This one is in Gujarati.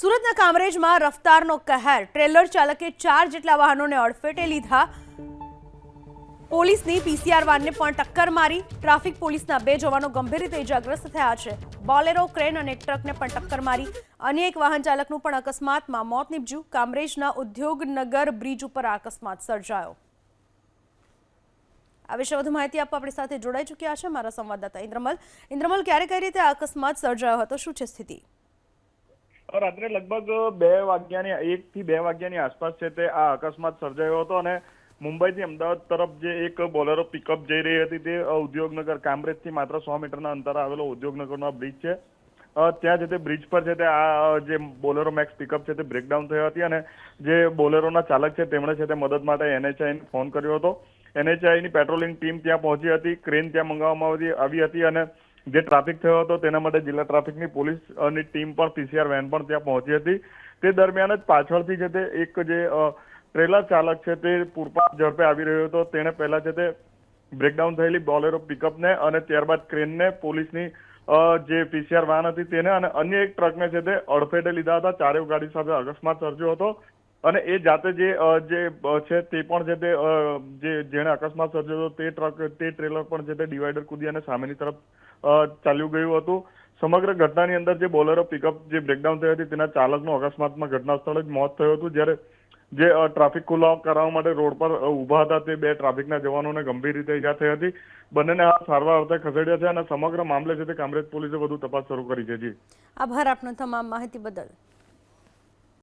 સુરતના કામરેજમાં રફતારનો કહેર. ટ્રેલર ચાલકે ચાર જેટલા વાહનોને અડફેટે લીધા. પોલીસની પીસીઆર વાનને પણ ટક્કર મારી. ટ્રાફિક પોલીસના બે જવાનો ગંભીર રીતે ઇજાગ્રસ્ત થયા છે. બોલેરો, ક્રેન અને ટ્રકને પણ ટક્કર મારી. અન્ય એક વાહન ચાલકનું પણ અકસ્માતમાં મોત નીપજ્યું. કામરેજના ઉદ્યોગનગર બ્રિજ ઉપર અકસ્માત સર્જાયો. આ વિશે વધુ માહિતી આપવા આપણી સાથે જોડાઈ ચૂક્યા છે મારા સંવાદદાતા ઇન્દ્રમલ. ઇન્દ્રમલ, ક્યારે કઈ રીતે અકસ્માત સર્જાયો હતો? શું છે સ્થિતિ? રાત્રે લગભગ બે વાગ્યાની એક થી બે વાગ્યાની આસપાસ છે તે આ અકસ્માત સર્જાયો હતો અને મુંબઈથી અમદાવાદ તરફ જે એક બોલેરો પિકઅપ જઈ રહી હતી તે ઉદ્યોગનગર, કામરેજથી માત્ર સો મીટરના અંતરે આવેલો ઉદ્યોગનગરનો બ્રિજ છે. ત્યાં છે તે બ્રિજ પર છે તે આ જે બોલેરો મેક્સ પિકઅપ છે તે બ્રેકડાઉન થઈ હતી અને જે બોલેરોના ચાલક છે તેમણે છે તે મદદ માટે એનએચઆઈને ફોન કર્યો હતો. એનએચઆઈની પેટ્રોલિંગ ટીમ ત્યાં પહોંચી હતી, ક્રેન ત્યાં મંગાવવામાં આવી હતી અને જે ટ્રાફિક થયો હતો તેના માટે જિલ્લા ટ્રાફિકની પોલીસની ટીમ પણ પીસીઆર વેન પણ ત્યાં પહોંચી હતી. તે દરમિયાન જ પાછળથી છે તે એક જે ટ્રેલર ચાલક છે તે પૂરપાટ ઝડપે આવી રહ્યો હતો. તેણે પહેલા છે તે બ્રેકડાઉન થયેલી બોલેરો પિકઅપને અને ત્યારબાદ ક્રેનને પોલીસની જે પીસીઆર વાન હતી તેને અને અન્ય એક ટ્રકને છે તે અડફેટે લીધા હતા. ચારેય ગાડી સાથે અકસ્માત સર્જ્યો હતો. અને એ જાતે જે જે છે તે પણ જે તે જે, જેણે અકસ્માત સર્જ્યો તે ટ્રક, તે ટ્રેલર પણ જે તે ડિવાઈડર કૂદી અને સામેની તરફ ચાલ્યું ગયું હતું. સમગ્ર ઘટનાની અંદર જે બોલેરો પિકઅપ જે બ્રેકડાઉન થઈ હતી તેના ચાલકનું અકસ્માતમાં ઘટના સ્થળે જ મોત થયું હતું, જ્યારે જે ટ્રાફિક ખુલ્લો કરાવવા માટે રોડ પર ઊભા હતા તે બે ટ્રાફિકના જવાનોને ગંભીર રીતે ઈજા થઈ હતી. બંનેને આ સારવાર અર્થે ખસેડ્યા છે અને સમગ્ર મામલે છે તે કામરેજ પોલીસે વધુ તપાસ શરૂ કરી છે જી. આભાર આપનો તમામ માહિતી બદલ.